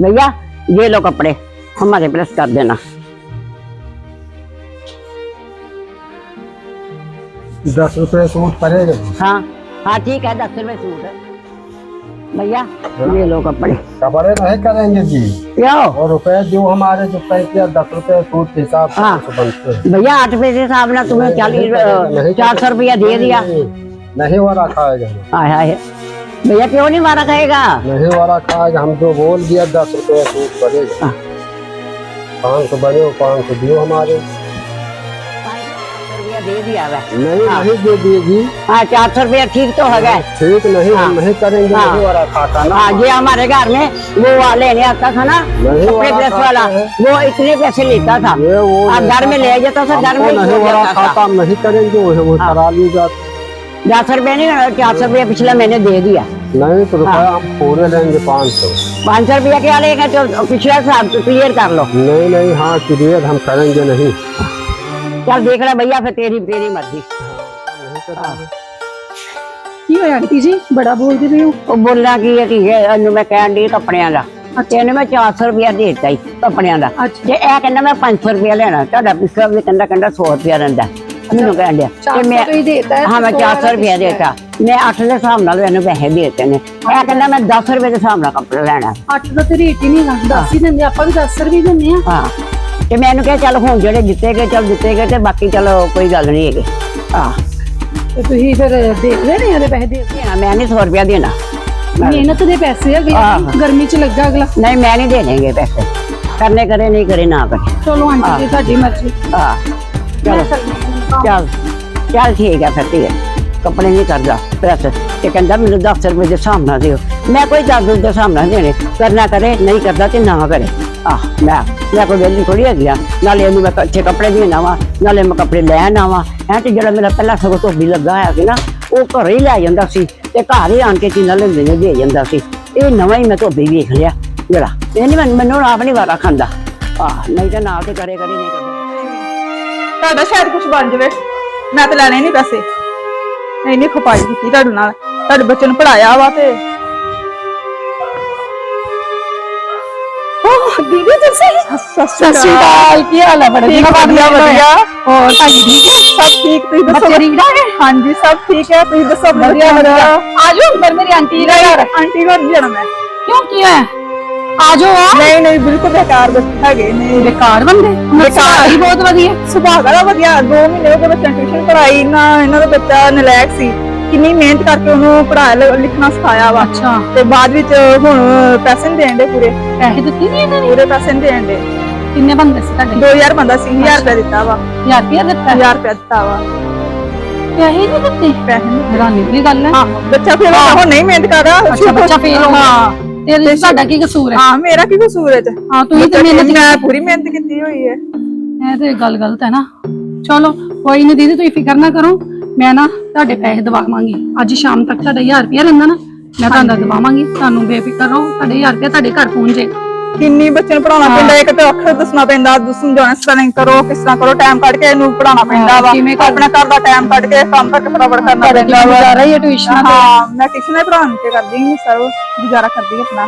भैया ये लो कपड़े हमारे प्रेस कर देना। दस रुपए सूट पड़ेगा। हाँ हाँ ठीक है दस रुपए सूट है। भैया ये लो कपड़े। कपड़े नहीं करेंगे जी। यो। और रुपए जो हमारे जो पैसे दस रुपए सूट के हिसाब से हाँ। बनते भैया आठ रुपए से साहब ने तुम्हें चालीस चार सौ रुपया दे दिया। नहीं, खाएगा हाय हाय। भैया क्यों नहीं मारा कहेगा नहीं वाला खाएगा हम जो बोल दिया दस रुपए सूट पड़ेगा हाँ। पाँच सौ बने पाँच सौ दियो हमारे। दे दिया नहीं हाँ। नहीं दे दिएगी। हाँ चार सौ रुपया ठीक तो हो। गए ठीक नहीं हाँ। हम नहीं करेंगे हाँ। नहीं वाला खाता ना। हाँ ये हमारे घर में वो वाले लेने आता था ना नहीं वाला प्रेस वाला वो इतने पैसे लेता था। अब घर में ले जाता था घर में नहीं वाला खाता नहीं करेंगे वो हाँ। करा लीजिएगा दस रुपये नहीं चार सौ रुपया पिछला महीने दे दिया नहीं तो रुपया हाँ। हम पूरे लेंगे पाँच सौ पाँच सौ रुपया क्या लेगा तो पिछला साहब क्लियर कर लो नहीं नहीं हाँ क्लियर हम करेंगे नहीं चल देख ले भैया फिर तेरी तेरी मर्जी ਕੀ ਹੋਇਆ ਆਂਟੀ ਜੀ ਬੜਾ ਬੋਲਦੇ ਪਏ ਹੋ ਉਹ ਬੋਲਣਾ ਕੀ ਹੈ ਕੀ ਹੈ ਇਹਨੂੰ ਮੈਂ ਕਹਿਣ ਦੀ ਕੱਪੜਿਆਂ ਦਾ ਤੇ ਇਹਨੂੰ ਮੈਂ 400 ਰੁਪਇਆ ਦੇ ਦਿੱਤਾ ਹੀ ਕੱਪੜਿਆਂ ਦਾ ਅੱਛਾ। ਤੇ ਇਹ ਕਹਿੰਦਾ ਮੈਂ 500 ਰੁਪਇਆ ਲੈਣਾ ਤੁਹਾਡਾ ਪਿਛਲਾ ਵੀ ਕਹਿੰਦਾ ਕਹਿੰਦਾ 100 ਰੁਪਇਆ ਰਹਿੰਦਾ ਮੈਨੂੰ ਕਹਿਣ ਡਿਆ? ਤੋਂ ਦਿੱਤਾ ਹੈ, ਮੈਂ ਤੇ ਸੌ 400 ਰੁਪਇਆ ਦੇ ਦਿੱਤਾ। ਮੈਂ 8 ਦੇ ਹਿਸਾਬ ਨਾਲ ਇਹਨੂੰ ਪੈਸੇ ਦਿੱਤੇ ਨੇ। ਇਹ ਕਹਿੰਦਾ ਮੈਂ 10 ਰੁਪਏ ਦੇ ਹਿਸਾਬ ਨਾਲ ਕੱਪੜਾ ਲੈਣਾ। ਅੱਠ ਦਾ ਤੇ ਰੇਟ ਹੀ ਨਹੀਂ ਲੱਗਦਾ 10 ਹੀ ਦਿੰਦੇ ਆਪਾਂ ਵੀ 10 ਰੁਪਏ ਦਿੰਦੇ ਆ। ਹਾਂ। ਤੇ ਮੈਂ ਇਹਨੂੰ ਕਿਹਾ ਚੱਲ ਹੁਣ ਜਿਹੜੇ ਦਿੱਤੇ ਗਏ ਚੱਲ ਦਿੱਤੇ ਗਏ ਤੇ ਬਾਕੀ ਚਲੋ ਕੋਈ ਗੱਲ ਨਹੀਂ ਹੈਗੀ। ਹਾਂ। ਤੇ ਤੁਸੀਂ ਫਿਰ ਦੇਖ ਲੈਣੇ ਉਹਦੇ ਪੈਸੇ ਦੇ ਦੇਣਾ ਮੈਂ ਨਹੀਂ 100 ਰੁਪਇਆ ਦੇਣਾ। ਮਿਹਨਤ ਦੇ ਪੈਸੇ ਹੈਗੇ ਆਹ। ਗਰਮੀ ਚ ਲੱਗਾ ਅਗਲਾ। ਨਹੀਂ ਮੈਂ ਨਹੀਂ ਦੇਣਗੇ ਪੈਸੇ। ਕਰਨੇ ਕਰੇ ਨਹੀਂ ਕਰੇ ਨਾ ਕਰੇ। ਚਲੋ ਆਂਟੀ ਜੀ ਤੁਹਾਡੀ ਮਰਜ਼ੀ। ਹਾਂ। ਚਲੋ। ਚੱਲ ਚੱਲ ਠੀਕ ਹੈ ਫਿਰ ਠੀਕ ਹੈ ਕੱਪੜੇ ਨਹੀਂ ਕਰਦਾ, ਪ੍ਰੈਸ। ਤੇ ਕਹਿੰਦਾ ਮੈਨੂੰ 10 ਰੁਪਏ ਦੇ ਹਿਸਾਬ ਨਾਲ ਦਿਓ। ਮੈਂ ਕੋਈ ਜਾਦੂ ਦੇ ਹਿਸਾਬ ਨਾਲ ਦੇਣੇ। ਕਰਨਾ ਕਰੇ, ਨਹੀਂ ਕਰਦਾ ਤੇ ਨਾ ਕਰੇ। ਆਹ, ਮੈਂ ਮੈਂ ਕੋਈ ਵੇਲੀ ਥੋੜੀ ਹੈਗੀ ਆ। ਨਾਲੇ ਇਹਨੂੰ ਮੈਂ ਅੱਛੇ ਕੱਪੜੇ ਦੇਣਾ ਵਾ। ਨਾਲੇ ਮੈਂ ਕੱਪੜੇ ਲੈਣ ਆਵਾਂ ਐ ਤੇ ਜਿਹੜਾ ਮੇਰਾ ਪਹਿਲਾਂ ਸਗੋਂ ਧੋਬੀ ਲੱਗਾ ਹੋਇਆ ਸੀ ਨਾ, ਉਹ ਘਰ ਹੀ ਲੈ ਜਾਂਦਾ ਸੀ। ਤੇ ਘਰ ਹੀ ਆਣ ਕੇ ਚੀਜ਼ਾਂ ਲੈਂਦੇ ਨੇ, ਦੇ ਜਾਂਦਾ ਸੀ। ਇਹ ਨਵਾਂ ਹੀ ਮੈਂ ਧੋਬੀ ਵੇਖ ਲਿਆ। ਜਿਹੜਾ, ਇਹ ਨਹੀਂ ਮੈਨੂੰ ਮੈਨੂੰ ਆਪ ਨਹੀਂ ਵਾਰਾ ਖਾਂਦਾ। ਆਹ, ਨਹੀਂ ਤਾਂ ਨਾਲ ਤੇ ਕਰੇ ਕਰੇ, ਨਹੀਂ ਕਰਦਾ ਤੁਹਾਡਾ ਸ਼ਾਇਦ ਕੁਝ ਬਣ ਜਾਵੇ। ਮੈਂ ਤਾਂ ਲੈਣੇ ਨਹੀਂ ਪੈਸੇ। ਨਹੀਂ ਨਹੀਂ ਖਪਾਈ ਕੀਤੀ ਤੁਹਾਡੇ ਨਾਲ। ਤੁਹਾਡੇ ਬੱਚੇ ਨੂੰ ਪੜਾਇਆ ਵਾ ਤੇ। ਓਹ ਦੀਦੀ ਤੁਸੀਂ? ਸਤਿ ਸਤਿ ਸ਼੍ਰੀ ਅਕਾਲ ਕੀ ਹਾਲ ਹੈ ਬੜੇ ਠੀਕ ਵਧੀਆ ਵਧੀਆ। ਹੋਰ ਭਾਈ ਠੀਕ ਹੈ ਸਭ ਠੀਕ ਤੁਸੀਂ ਦੱਸੋ? ਬੱਚੇ ਠੀਕ ਠਾਕ ਹੈ? ਹਾਂਜੀ ਸਭ ਠੀਕ ਹੈ। ਤੁਸੀਂ ਦੱਸੋ ਆਪਣੇ ਵਧੀਆ ਬੱਚਿਆਂ ਵਧੀਆ। ਦਾ ਆਜੋ ਅੰਦਰ ਮੇਰੀ ਆਂਟੀ ਦਾ ਘਰ। ਆਂਟੀ ਘਰ ਨਹੀਂ ਜਾਣਾ ਮੈਂ। ਕਿਉਂ ਕੀ ਹੋਇਆ? ਆਜੋ ਆ। ਨਹੀਂ ਨਹੀਂ ਬਿਲਕੁਲ ਬੇਕਾਰ ਬੱਚੇ ਹੈਗੇ ਨੇ। ਬੇਕਾਰ ਬੰਦੇ? ਬੇਕਾਰ। ਹੀ ਬਹੁਤ ਵਧੀਆ। ਸੁਭਾਅ ਦਾ ਵਧੀਆ। 2 ਮਹੀਨੇ ਬੱਚਿਆਂ ਨੂੰ ਟਿਊਸ਼ਨ ਪੜਾਈ ਨਾ ਇਹਨਾਂ ਦਾ ਬੱਚਾ ਨਲਾਇਕ ਸੀ। ਕਿੰਨੀ ਮਿਹਨਤ ਕਰਕੇ ਉਹਨੂੰ ਪੜਾਇਆ ਲਿਖਣਾ ਸਿਖਾਇਆ ਵਾ। ਅੱਛਾ। ਤੇ ਬਾਅਦ ਵਿੱਚ ਹੁਣ ਪੈਸੇ ਨਹੀਂ ਦੇਣ ਦੇ ਪੂਰੇ। ਪੈਸੇ ਦਿੱਤੇ ਨਹੀਂ ਇਹਨਾਂ ਨੇ? ਪੂਰੇ ਪੈਸੇ ਨਹੀਂ ਦੇਣ ਦੇ। ਕਿੰਨੇ ਬੰਦੇ ਸੀ ਤੁਹਾਡੇ? 2000 ਬੰਦਾ ਸੀ 1000 ਰੁਪਏ ਦਿੱਤਾ ਵਾ। 1000 ਰੁਪਇਆ ਦਿੱਤਾ? 1000 ਰੁਪਏ ਦਿੱਤਾ ਵਾ। ਪੈਸੇ ਨਹੀਂ ਦਿੱਤੇ? ਪੈਸੇ ਨੀ- ਹੈਰਾਨੀ ਦੀ ਗੱਲ ਹੈ। ਹਾਂ ਬੱਚਾ ਫਿਰ ਹੁਣ ਨਹੀਂ ਮਿਹਨਤ ਕਰ ਰਿਹਾ ਅੱਛਾ ਬੱਚਾ ਫੇਲ ਹੋ। ਗਿਆ ਹਾਂ ਤੇਰੇ ਤੁਹਾਡਾ ਕੀ ਕਸੂਰ ਹੈ? ਹਾਂ ਮੇਰਾ ਕੀ ਕਸੂਰ ਹੈ ਤੇ? ਹਾਂ ਤੁਸੀਂ ਤੇ ਮਿਹਨਤ ਮੈਂ ਪੂਰੀ ਮਿਹਨਤ ਕੀਤੀ ਹੋਈ ਹੈ। ਇਹ ਤੇ ਗੱਲ ਗਲਤ ਹੈ ਨਾ। ਚਲੋ ਕੋਈ ਨਹੀਂ ਦੀਦੀ ਤੁਸੀਂ ਫਿਕਰ ਨਾ ਕਰੋ। ਮੈਂ ਨਾ ਤੁਹਾਡੇ ਪੈਸੇ ਦਵਾਵਾਂਗੀ। ਅੱਜ ਸ਼ਾਮ ਤੱਕ ਤੁਹਾਡਾ 1000 ਰੁਪਇਆ ਰਹਿੰਦਾ ਨਾ ਮੈਂ ਤੁਹਾਨੂੰ ਦਵਾਵਾਂਗੀ। ਤੁਹਾਨੂੰ ਬੇਫਿਕਰ ਰਹੋ। ਤੁਹਾਡੇ 1000 ਰੁਪਇਆ ਤੁਹਾਡੇ ਘਰ ਪਹੁੰਚ। ਜਾਏਗਾ ਕਿੰਨੀ ਬੱਚੇ ਨੂੰ ਪੜਾਉਣਾ ਪੈਂਦਾ ਇੱਕ ਤੇ ਅੱਖਰ ਦੱਸਣਾ ਪੈਂਦਾ ਸਮਝਾਉਣਾ ਸਪੈਲਿੰਗ ਕਰੋ ਕਿਸ ਤਰ੍ਹਾਂ ਕਰੋ ਟਾਈਮ ਕੱਢ ਕੇ ਇਹਨੂੰ ਪੜਾਉਣਾ ਪੈਂਦਾ ਵਾ। ਆਪਣਾ ਘਰ ਦਾ ਟਾਈਮ ਕੱਢ ਕੇ ਕੰਮ ਕਰਕੇ ਫਟਾਫਟ ਕਰਨਾ ਪੈਂਦਾ ਵਾ। ਗੁਜ਼ਾਰਾ ਹੀ ਟਿਊਸ਼ਨ ਹਾਂ ਮੈਂ ਟਿਊਸ਼ਨ ਹੀ ਪੜਾਉਣ ਤੇ ਕਰਦੀ ਹਾਂ ਸਰ ਗੁਜ਼ਾਰਾ ਕਰਦੀ ਆਪਣਾ।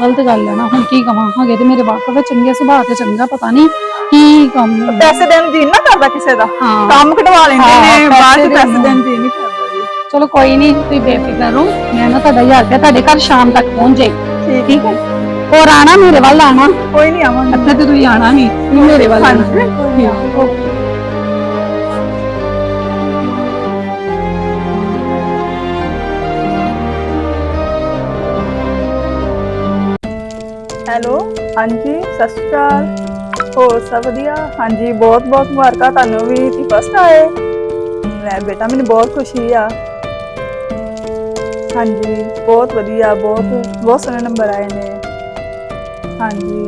ਗਲਤ ਗੱਲ ਹੈ ਨਾ ਹੁਣ ਕੀ ਕਵਾਂ ਹਗੇ ਤੇ ਮੇਰੇ ਬਾਪ ਦਾ ਚੰਗੇ ਸੁਭਾਅ ਤੇ ਚੰਗਾ ਪਤਾ ਨਹੀਂ ਕੀ ਕੰਮ ਪੈਸੇ ਦੇਣ ਜੀ ਨਾ ਕਰਦਾ ਕਿਸੇ ਦਾ। ਕੰਮ ਕਢਵਾ ਲੈਂਦੇ ਨੇ ਬਾਅਦ ਚ ਪੈਸੇ ਦੇਣ ਜੀ ਨਹੀਂ ਕਰਦਾ ਚਲੋ ਕੋਈ ਨਹੀਂ ਤੁਸੀਂ ਬੇਫਿਕਰ ਰਹੋ। ਮੈਂ ਨਾ ਤੁਹਾਡਾ 1000 ਰੁਪਇਆ ਤੁਹਾਡੇ ਘਰ ਸ਼ਾਮ ਤੱਕ ਪਹੁੰਚ ਠੀਕ ਠੀਕ ਹੈ। ਹੋਰ ਆਣਾ ਮੇਰੇ ਵੱਲ ਆਣਾ। ਕੋਈ ਨਹੀਂ ਆਵਾਂਗੇ। ਇੱਥੇ ਤੇ ਤੁਸੀਂ ਆਣਾ ਨਹੀਂ ਤੁਸੀਂ ਮੇਰੇ ਵੱਲ ਆਣਾ। ਹੈਲੋ ਹਾਂਜੀ ਸਤਿ ਸ਼੍ਰੀ ਅਕਾਲ। ਹੋਰ ਸਭ ਵਧੀਆ? ਹਾਂਜੀ ਬਹੁਤ ਬਹੁਤ ਮੁਬਾਰਕਾਂ ਤੁਹਾਨੂੰ ਵੀ। ਤੁਸੀਂ ਫਸਟ ਆਏ। ਲੈ ਬੇਟਾ ਮੈਨੂੰ ਬਹੁਤ ਖੁਸ਼ੀ ਆ। ਹਾਂਜੀ ਬਹੁਤ ਵਧੀਆ ਬਹੁਤ ਬਹੁਤ ਸੋਹਣੇ ਨੰਬਰ ਆਏ ਨੇ। ਹਾਂਜੀ।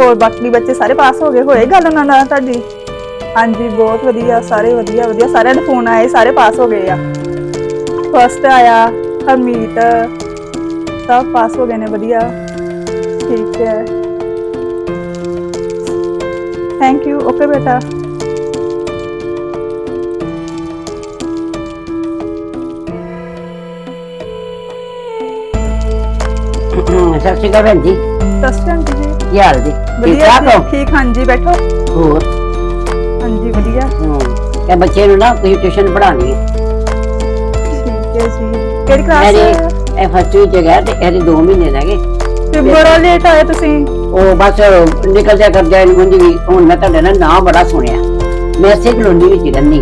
ਹੋਰ ਬਾਕੀ ਬੱਚੇ ਸਾਰੇ ਪਾਸ ਹੋ ਗਏ? ਹੋਏ ਗੱਲ ਉਹਨਾਂ ਨਾਲ ਤੁਹਾਡੀ? ਹਾਂਜੀ, ਬਹੁਤ ਵਧੀਆ, ਸਾਰੇ ਵਧੀਆ ਵਧੀਆ। ਸਾਰਿਆਂ ਦੇ ਫੋਨ ਆਏ, ਸਾਰੇ ਪਾਸ ਹੋ ਗਏ ਆ। ਫਸਟ ਆਇਆ ਹਰਮੀਤ, ਸਭ ਪਾਸ ਹੋ ਗਏ ਨੇ, ਵਧੀਆ। ਠੀਕ ਹੈ। ਥੈਂਕ ਯੂ ਓਕੇ ਬੇਟਾ। ਸਤਿ ਸ਼੍ਰੀ ਅਕਾਲ ਭੈਣ ਜੀ। ਅਕਾਲ ਜੀ। ਕੀ ਹਾਲ ਜੀ? ਠੀਕ ਵਧੀਆ ਠਾਕ ਹੋ? ਠੀਕ ਹਾਂਜੀ ਬੈਠੋ। ਹੋਰ? ਹਾਂਜੀ ਵਧੀਆ। ਹੂੰ। ਇਹ ਬੱਚੇ ਨੂੰ ਨਾ ਤੁਸੀਂ ਟਿਊਸ਼ਨ ਪੜਾਉਣੀ ਹੈ। ਠੀਕ ਹੈ ਜੀ। ਕਿਹੜੀ ਮੇਰੇ ਕਲਾਸ ਇਹ ਫਸਟ ਵਿੱਚ ਹੈਗਾ ਤੇ ਇਹਦੇ 2 ਮਹੀਨੇ ਰਹਿ ਗਏ। ਤੇ ਬੜਾ ਲੇਟ ਆਏ ਤੁਸੀਂ। ਉਹ ਬਸ ਨਿਕਲ ਜਾ ਕਰ ਜਾਏ ਮੁੰਡੀ ਵੀ ਹੁਣ ਮੈਂ ਤੁਹਾਡਾ ਨਾ ਨਾਂ ਬੜਾ ਸੁਣਿਆ। ਮੈਂ ਇਸੇ ਕਲੋਨੀ ਵਿੱਚ ਰਹਿੰਦੀ।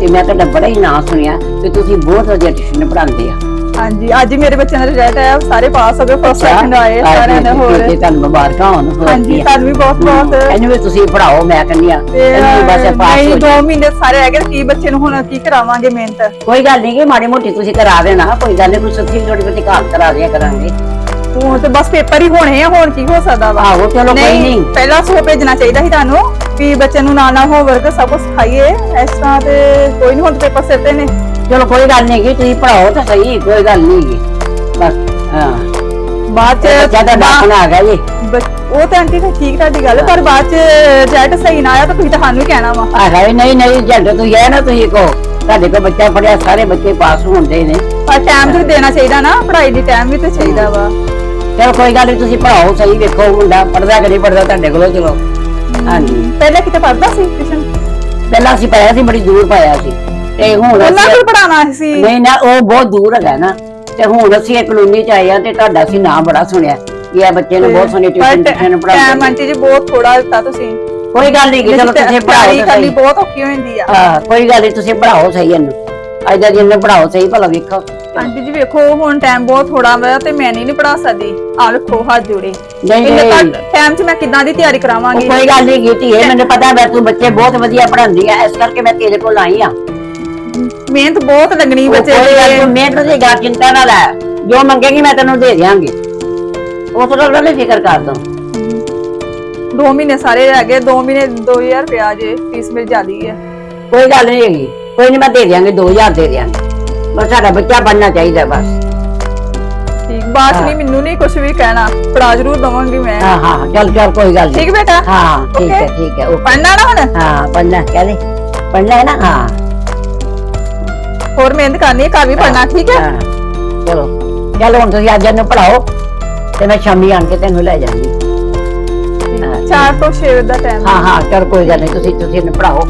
ਤੇ ਮੈਂ ਤੁਹਾਡਾ ਬੜਾ ਹੀ ਨਾਂ ਸੁਣਿਆ ਤੇ ਤੁਸੀਂ ਬਹੁਤ ਵਧੀਆ ਟਿਊਸ਼ਨ ਪੜਾਉਂਦੇ ਆ। ਹਾਂਜੀ ਅੱਜ ਮੇਰੇ ਬੱਚਿਆਂ ਦਾ ਰਿਜ਼ਲਟ ਆਇਆ ਸਾਰੇ ਪਾਸ ਹੋ ਗਏ ਫਸਟ ਸੈਕੰਡ ਆਏ ਸਾਰਿਆਂ ਨੇ ਹੋਰ। ਤੇ ਤੁਹਾਨੂੰ ਮੁਬਾਰਕਾਂ ਹੋਣ ਹਾਂਜੀ। ਤੁਹਾਨੂੰ ਵੀ ਬਹੁਤ ਬਹੁਤ। ਇਹਨੂੰ ਵੀ ਤੁਸੀਂ ਪੜਾਓ ਮੈਂ ਕਹਿੰਦੀ ਆ ਇਹਨੂੰ ਬਸ ਪਾਸ ਹੋ ਦੋ ਮਹੀਨੇ ਸਾਰੇ ਹੈਗੇ ਕੀ ਬੱਚੇ ਨੂੰ ਹੁਣ ਕੀ ਕਰਾਵਾਂਗੇ ਮਿਹਨਤ? ਕੋਈ ਗੱਲ ਨਹੀਂ ਕਿ ਮਾੜੀ ਮੋਟੀ ਤੁਸੀਂ ਕਰਾ ਦੇਣਾ ਕੋਈ ਗੱਲ ਨਹੀਂ ਕੋਈ ਸੱਚੀ ਥੋੜੀ ਬਹੁਤੀ ਘਾਲ ਕਰਾ ਦਿਆ ਕਰਾਂਗੇ। ਹੁਣ ਤੇ ਬਸ ਪੇਪਰ ਹੀ ਹੋਣੇ ਆ ਹੋਰ ਕੀ ਹੋ ਸਕਦਾ ਵਾ? ਆਹੋ ਚਲੋ ਕੋਈ ਨਹੀਂ ਪਹਿਲਾਂ ਸੋ ਭੇਜਣਾ ਚਾਹੀਦਾ ਸੀ ਤੁਹਾਨੂੰ ਵੀ ਬੱਚੇ ਨੂੰ ਨਾਲ ਨਾਲ ਹੋਮਵਰਕ ਸਭ ਕੁਝ ਸਿਖਾਈਏ ਇਸ ਤਰ੍ਹਾਂ ਤੇ ਕੋਈ ਨਹੀਂ ਹੁਣ ਪੇਪਰ ਸਿਰ ਤੇ ਨੇ। ਚਲੋ ਕੋਈ ਗੱਲ ਨਹੀਂ ਕਿ ਤੁਸੀਂ ਪੜਾਓ ਤਾਂ ਸਹੀ ਕੋਈ ਗੱਲ ਨਹੀਂ ਬਸ ਹਾਂ। ਬਾਅਦ ਚ ਬੱਚਾ ਤਾਂ ਡਾਕਣਾ ਆ ਗਿਆ ਜੀ। ਬੱਚ- ਉਹ ਤਾਂ ਆਂਟੀ ਫਿਰ ਠੀਕ ਤੁਹਾਡੀ ਗੱਲ ਪਰ ਬਾਅਦ ਚ ਰਿਜ਼ਲਟ ਸਹੀ ਨਾ ਆਇਆ ਤਾਂ ਤੁਸੀਂ ਤਾਂ ਸਾਨੂੰ ਹੀ ਕਹਿਣਾ ਵਾ। ਆ ਹੈ ਨਹੀਂ ਨਹੀਂ ਜੱਟ ਤੁਸੀਂ ਹੈ ਨਾ ਤੁਸੀਂ ਕੋ ਤੁਹਾਡੇ ਕੋਲ ਬੱਚਾ ਪੜਿਆ ਸਾਰੇ ਬੱਚੇ ਪਾਸ ਹੁੰਦੇ ਨੇ। ਪਰ ਟਾਈਮ ਤੇ ਦੇਣਾ ਚਾਹੀਦਾ ਨਾ ਪੜ੍ਹਾਈ ਦੀ ਟਾਈਮ ਵੀ ਤੇ ਚਾਹੀਦਾ ਵਾ। ਚਲੋ ਕੋਈ ਗੱਲ ਨਹੀਂ ਤੁਸੀਂ ਪੜਾਓ ਸਹੀ ਵੇਖੋ ਮੁੰਡਾ ਪੜਦਾ ਕਿ ਨਹੀਂ ਪੜਦਾ ਤੁਹਾਡੇ ਕੋਲੋਂ ਚਲੋ। ਹਾਂਜੀ। ਪਹਿਲਾਂ ਕਿਤੇ ਪੜ੍ਹਦਾ ਸੀ ਟਿਊਸ਼ਨ? ਪਹਿਲਾਂ ਅਸੀਂ ਪਾਇਆ ਸੀ ਬੜੀ ਦੂਰ ਪਾਇਆ ਸੀ। ਤੇ ਹੁਣ ਉਹਨਾਂ ਅਸੀਂ ਕੋਲ ਪੜਾਉਣਾ ਸੀ। ਨਹੀਂ ਨਾ ਉਹ ਬਹੁਤ ਦੂਰ ਹੈਗਾ ਨਾ। ਤੇ ਹੁਣ ਅਸੀਂ ਇੱਕ ਕਲੋਨੀ ਚ ਆਏ ਆ ਤੇ ਤੁਹਾਡਾ ਸੀ ਨਾਮ ਬੜਾ ਸੁਣਿਆ। ਇਹ ਬੱਚੇ ਨੂੰ ਬਹੁਤ ਸੋਹਣੀ ਟਿਊਸ਼ਨ ਟਿਊਸ਼ਨ ਟਾਈਮ ਪੜਾਉਂਦੇ ਆਂਟੀ ਜੀ ਬਹੁਤ ਥੋੜਾ ਦਿੱਤਾ ਤੁਸੀਂ। ਕੋਈ ਗੱਲ ਨਹੀਂ ਚਲੋ ਤੁਸੀਂ ਪੜਾਓ ਤਾਂ ਕਰਨੀ ਸਹੀ ਬਹੁਤ ਔਖੀ ਹੋ ਜਾਂਦੀ ਆ। ਹਾਂ ਕੋਈ ਗੱਲ ਨਹੀਂ ਤੁਸੀਂ ਪੜਾਓ ਸਹੀ ਇਹਨੂੰ। ਅੱਜ ਦਾ ਦਿਨ ਪੜਾਓ ਸਹੀ ਭਲਾ ਵੇਖੋ। ਆਂਟੀ ਜੀ ਵੇਖੋ ਹੁਣ ਟਾਈਮ ਬਹੁਤ ਥੋੜਾ ਵਾ ਤੇ ਮੈਂ ਨਹੀਂ ਪੜਾ ਸਕਦੀ। ਆ ਵੇਖੋ ਹੱਥ ਜੋੜੇ। ਨਹੀਂ ਇੰਨੇ ਘੱਟ ਟਾਈਮ 'ਚ ਮੈਂ ਕਿੱਦਾਂ ਦੀ ਤਿਆਰੀ ਕਰਾਵਾਂਗੀ? ਕੋਈ ਗੱਲ ਨਹੀਂ ਕੀਤੀ ਹੈ ਮੈਨੂੰ ਪਤਾ ਤੂੰ ਬੱਚੇ ਬਹੁਤ ਵਧੀਆ ਪੜਾਉਂਦੀ ਆ। ਇਸ ਕਰਕੇ ਮੈਂ ਤੇਰੇ ਕੋਲ ਆਈ ਆ। ਮਿਹਨਤ ਬਹੁਤ ਲੱਗਣੀ ਉਹ ਬੱਚੇ ਕੋਈ ਗੱਲ ਦੀ। ਤੂੰ ਮਿਹਨਤ ਦੀ ਗੱਲ ਚਿੰਤਾ ਨਾ ਲੈ। ਜੋ ਮੰਗੇਗੀ ਮੈਂ ਤੈਨੂੰ ਦੇ ਦਿਆਂਗੀ। ਉਸ ਤੋਂ ਨਹੀਂ ਫਿਕਰ ਕਰ ਦੋ ਦੋ ਮਹੀਨੇ ਸਾਰੇ ਰਹਿ ਗਏ ਦੋ ਮਹੀਨੇ 2000 ਰੁਪਇਆ ਜੇ ਫੀਸ ਮੇਰੀ ਜ਼ਿਆਦੀ ਹੈ। ਕੋਈ ਗੱਲ ਨਹੀਂ ਹੈਗੀ। ਕੋਈ ਨਹੀਂ ਮੈਂ ਦੇ ਦਿਆਂਗੀ 2000 ਦੇ ਦਿਆਂਗੀ। ਬਸ ਸਾਡਾ ਬੱਚਾ ਬਣਨਾ ਚਾਹੀਦਾ ਬਸ। ਠੀਕ ਬਾਅਦ ਨਹੀਂ ਮੈਨੂੰ ਨਹੀਂ ਕੁਝ ਵੀ ਕਹਿਣਾ। ਪੜਾ ਜ਼ਰੂਰ ਦਵਾਂਗੀ ਮੈਂ। ਹਾਂ ਹਾਂ ਚੱਲ ਚੱਲ ਕੋਈ ਗੱਲ ਨਹੀਂ। ਠੀਕ ਬੇਟਾ? ਹਾਂ ਠੀਕ ਹੈ Okay? ਠੀਕ ਹੈ okay। ਪੜਨਾ ਨਾ ਹੁਣ? ਹਾਂ ਪੜਨਾ ਕਹਦੇ ਪੜਨਾ ਹੈ ਨਾ? ਹਾਂ। ਹੋਰ ਮਿਹਨਤ ਕਰਨੀ ਹੈ ਘਰ ਵੀ ਪੜਨਾ ਠੀਕ ਹੈ? ਹਾਂ, ਚਲੋ ਚਲੋ ਹੁਣ ਤੁਸੀਂ ਅੱਜ ਇਹਨੂੰ ਪੜਾਓ ਤੇ ਮੈਂ ਸ਼ਾਮੀ ਆਣ ਕੇ ਤੈਨੂੰ ਲੈ ਜਾਵਾਂਗੀ ਹਾਂ, 4 ਤੋਂ 6 ਦਾ ਟਾਈਮ ਹਾਂ ਹਾਂ ਚਲ ਕੋਈ ਗੱਲ ਨਹੀਂ ਤੁਸੀਂ ਤੁਸੀਂ ਇਹਨੂੰ ਪੜਾਓ